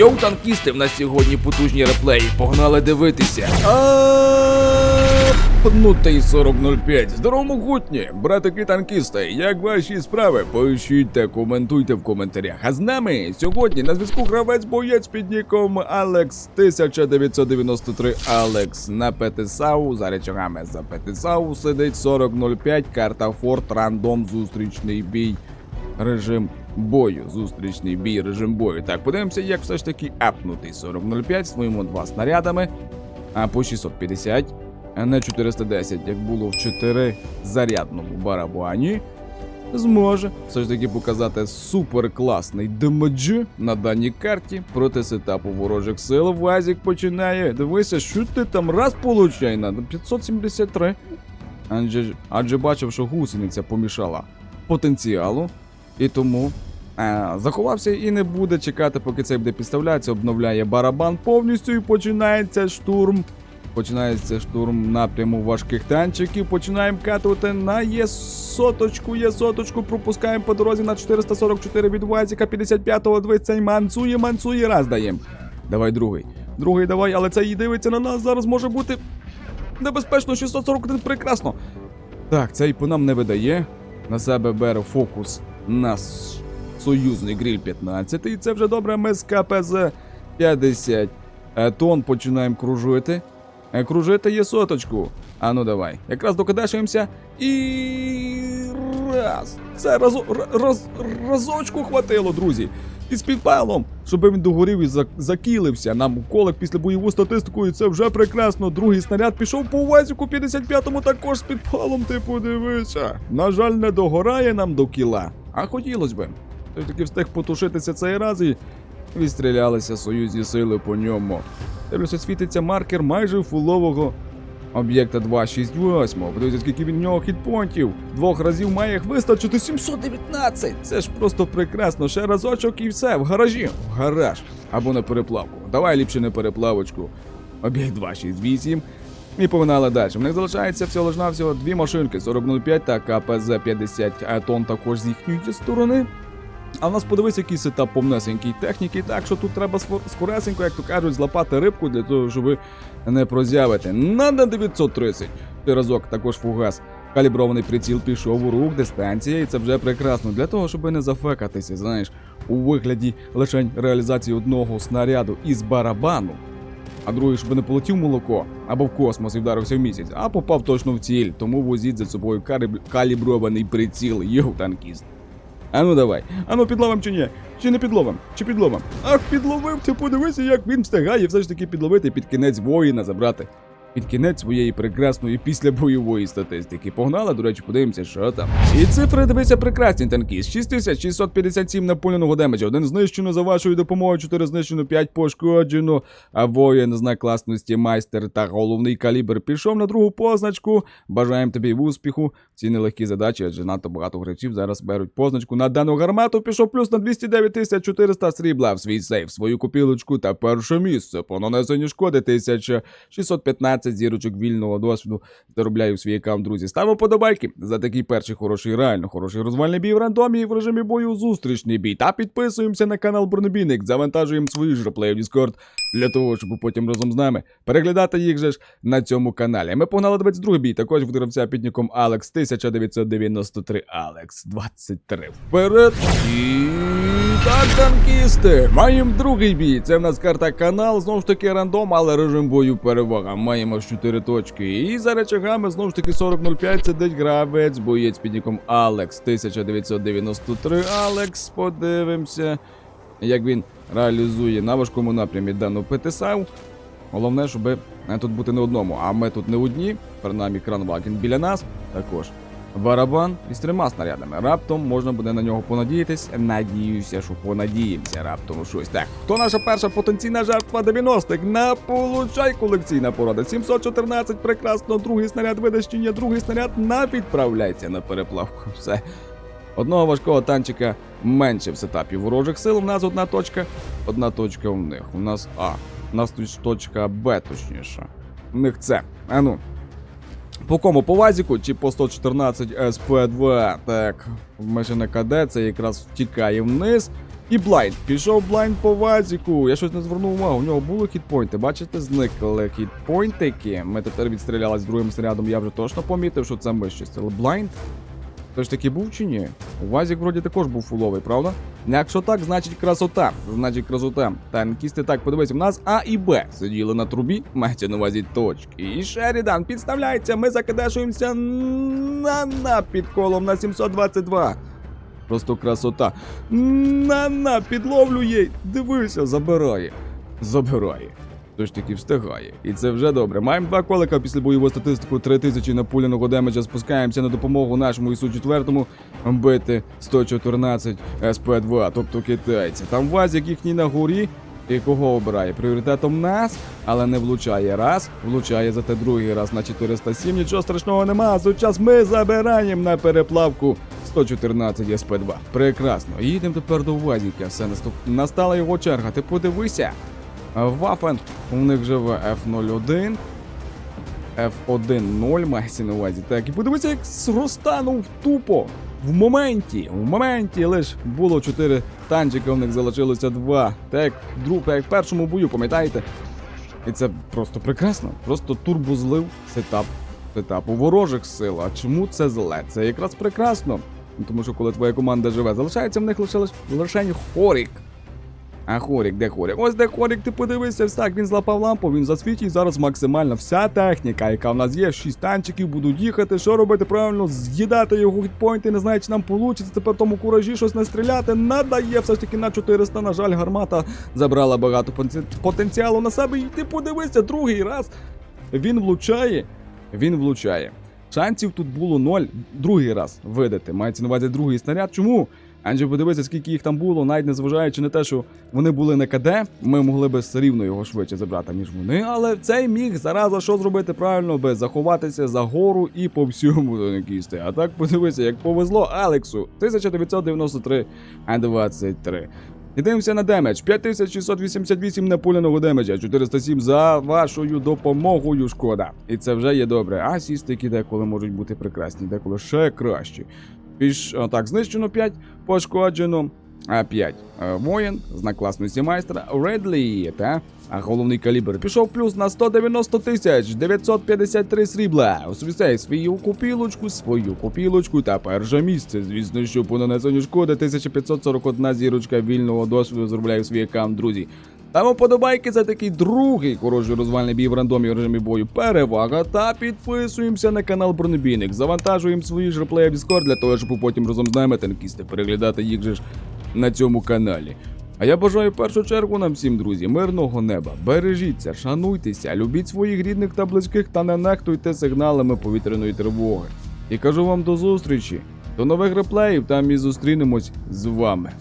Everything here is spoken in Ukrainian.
Йоу, танкісти, в нас сьогодні потужні реплеї. Погнали дивитися. Пнутий 4005. Здорово, могутні, братики танкісти. Як ваші справи? Пишіть та коментуйте в коментарях. А з нами сьогодні на зв'язку гравець боєць під ніком Алекс 1993 Алекс на ПТСАУ. За речагами за ПТСАУ сидить 4005, карта Форт, рандом, зустрічний бій. Режим бою, зустрічний бій, режим бою. Так, подивимося, як все ж таки апнутий 4005 своїми два снарядами, а по 650, а не 410, як було в 4 зарядному барабані. Зможе все ж таки показати супер класний демедж на даній карті проти сетапу ворожих сил. Вазік починає. Дивися, що ти там раз получай надо. 573. Адже, адже бачив, що гусениця помішала потенціалу. І тому е, заховався і не буде чекати, поки цей буде підставлятися, обновляє барабан повністю і починається штурм. Починається штурм напряму важких танчиків. Починаємо катувати на є соточку, є соточку. Пропускаємо по дорозі на 444 від Вазіка, 55-го двицей мансує, мансує, раз даємо. Давай другий. Другий давай, але цей дивиться на нас. Зараз може бути небезпечно. 641 прекрасно. Так, цей по нам не видає. На себе бере фокус на с- союзний гриль 15. І це вже добре. Ми з КПЗ 50 е, тонн починаємо кружити. Е, Кружити є соточку. А ну давай. Якраз докидешуємося. І раз. Це разо, р- раз, разочку хватило, друзі. І з підпалом, щоб він догорів і закілився. Нам колик після бойову статистику, і це вже прекрасно. Другий снаряд пішов по Вазіку 55-му також з підпалом, ти подивися. На жаль, не догорає нам до кіла. А хотілося би. Той таки встиг потушитися цей раз і відстрілялися союзні сили по ньому. Дивлюся, світиться маркер майже фулового об'єкта 268. Подивіться, скільки він в нього хітпонтів. Двох разів має їх вистачити 719. Це ж просто прекрасно. Ще разочок і все. В гаражі. В гараж. Або на переплавку. Давай ліпше на переплавочку. Об'єкт 268. І погнали далі. В них залишається всього лиш всього дві машинки 4005 та КПЗ 50 тонн також з їхньої сторони. А в нас подивись, який сетап повнесенький техніки, так що тут треба скоресенько, як то кажуть, злапати рибку для того, щоб не прозявити. Надо 930. Ти разок також фугас. Калібрований приціл пішов у рух, дистанція, і це вже прекрасно для того, щоб не зафекатися, знаєш, у вигляді лише реалізації одного снаряду із барабану. А другий, щоб не полетів молоко або в космос і вдарився в місяць, а попав точно в ціль. Тому возіть за собою каліб- калібрований приціл, йоу танкіст. Ану давай, ану підловим чи ні? Чи не підловим? Чи підловим? Ах, підловив, ти подивися, як він встигає все ж таки підловити під кінець воїна забрати. Під кінець своєї прекрасної післябойової статистики. Погнали, до речі, подивимося, що там. І цифри дивися прекрасні танки. 6657 наповненого демеджа, один знищено за вашою допомогою, 4 знищено, 5 пошкоджено. А воїн знак класності майстер та головний калібр пішов на другу позначку. Бажаємо тобі успіху. Ці нелегкі задачі, адже надто багато гравців зараз беруть позначку на дану гармату. Пішов плюс на 209 400 срібла в свій сейф, свою купілочку та перше місце по нанесенню шкоди 1615 зірочок вільного досвіду. Заробляю в свій аккаунт, друзі. Ставимо подобайки за такий перший хороший, реально хороший розвальний бій в рандомі і в режимі бою зустрічний бій. Та підписуємося на канал Бронебійник, завантажуємо свої ж в Discord для того, щоб потім разом з нами переглядати їх же ж на цьому каналі. Ми погнали 22 бій. Також від гравця під ніком Алекс 1993 Алекс 23. Вперед і так, танкісти! Маємо другий бій. Це в нас карта канал, знову ж таки рандом, але режим бою перевага. Маємо ж 4 точки. І за речагами знову ж таки 40.05 сидить гравець, боєць під ніком Алекс 1993. Алекс, подивимося, як він реалізує на важкому напрямі дану ПТСАУ. Головне, щоб е, тут бути не одному, а ми тут не одні, принаймні кранваген біля нас також. Барабан із трьома снарядами. Раптом можна буде на нього понадіятись. Надіюся, що понадіємося раптом щось. Так, хто наша перша потенційна жертва 90-х? На получай колекційна порада. 714, прекрасно, другий снаряд видащення, другий снаряд на відправляється на переплавку. Все. Одного важкого танчика менше в сетапі ворожих сил. У нас одна точка, одна точка у них. У нас А. У нас тут точка Б, точніше. У них С. А ну. По кому? По Вазіку чи по 114 СП2? Так, машина КД, це якраз втікає вниз. І блайнд. Пішов блайнд по вазіку. Я щось не звернув увагу. У нього були хітпойнти. Бачите, зникли хітпойнтики. Ми тепер відстрілялись другим снарядом. Я вже точно помітив, що це ми щось. Але Блайнд? Ж таки був чи ні? У Вазік вроді також був фуловий, правда? Якщо так, значить красота. Значить красота. Танкісти так, подивись, у нас А і Б сиділи на трубі, мається на увазі точки. І Шерідан підставляється, ми закидешуємося на на під колом на 722. Просто красота. На на підловлює. Дивися, забирає. Забирає. Тож таки встигає. І це вже добре. Маємо два колика після бойової статистику 3000 напуляного демеджа. Спускаємося на допомогу нашому ісу 4 бити 114 СП2, тобто китайці. Там вазик їхній на горі. І кого обирає? Пріоритетом нас, але не влучає раз, влучає зате другий раз на 407. Нічого страшного нема. Зараз ми забираємо на переплавку 114 СП2. Прекрасно. Їдемо тепер до Вазіка. Все наступ... настала його черга. Ти подивися. Вафен у них живе F01. F1-0 мається на увазі. Так, і подивися, як розтанув тупо. В моменті, в моменті лиш було 4 танчика, у них залишилося 2. Так, друг, як в першому бою, пам'ятаєте? І це просто прекрасно. Просто турбозлив сетап. Сетап у ворожих сил. А чому це зле? Це якраз прекрасно. Тому що коли твоя команда живе, залишається в них лише лише лишень хорік. А хорік, де хорік? Ось де хорік, ти подивися, так він злапав лампу, він засвітить зараз максимально вся техніка, яка в нас є, 6 танчиків, будуть їхати. Що робити правильно? З'їдати його хітпойнти, не знаю, чи нам вийде тепер тому куражі щось не стріляти. Надає все ж таки на 400. На жаль, гармата забрала багато потенціалу на себе. І ти подивися, другий раз він влучає. Він влучає. Шансів тут було ноль другий раз видати. Мається на увазі другий снаряд. Чому? Адже подивися, скільки їх там було, навіть незважаючи на те, що вони були на КД, ми могли би все рівно його швидше забрати, ніж вони. Але цей міг зараза що зробити правильно, би заховатися за гору і по всьому донекісти. А так подивися, як повезло Алексу. 1993 23. І дивимося на демедж. 5688 напуляного демеджа, 407 за вашою допомогою. Шкода. І це вже є добре. А сістики деколи можуть бути прекрасні, деколи ще кращі. Піш, так, знищено 5, пошкоджено а 5. Е, Воїн, знак класності майстра, Редлі, та? А головний калібр пішов плюс на 190 тисяч 953 срібла. Усвісей свою купілочку, свою купілочку та перше місце. Звісно, що по нанесенню шкоди 1541 зірочка вільного досвіду зробляє свій аккаунт, друзі. Там подобайки за такий другий хороший розвальний бій в рандомі в режимі бою. Перевага та підписуємося на канал Бронебійник. Завантажуємо свої ж реплеї в Discord для того, щоб потім разом з нами танкісти переглядати їх же ж на цьому каналі. А я бажаю в першу чергу нам всім, друзі, мирного неба. Бережіться, шануйтеся, любіть своїх рідних та близьких та не нехтуйте сигналами повітряної тривоги. І кажу вам до зустрічі, до нових реплеїв, там і зустрінемось з вами.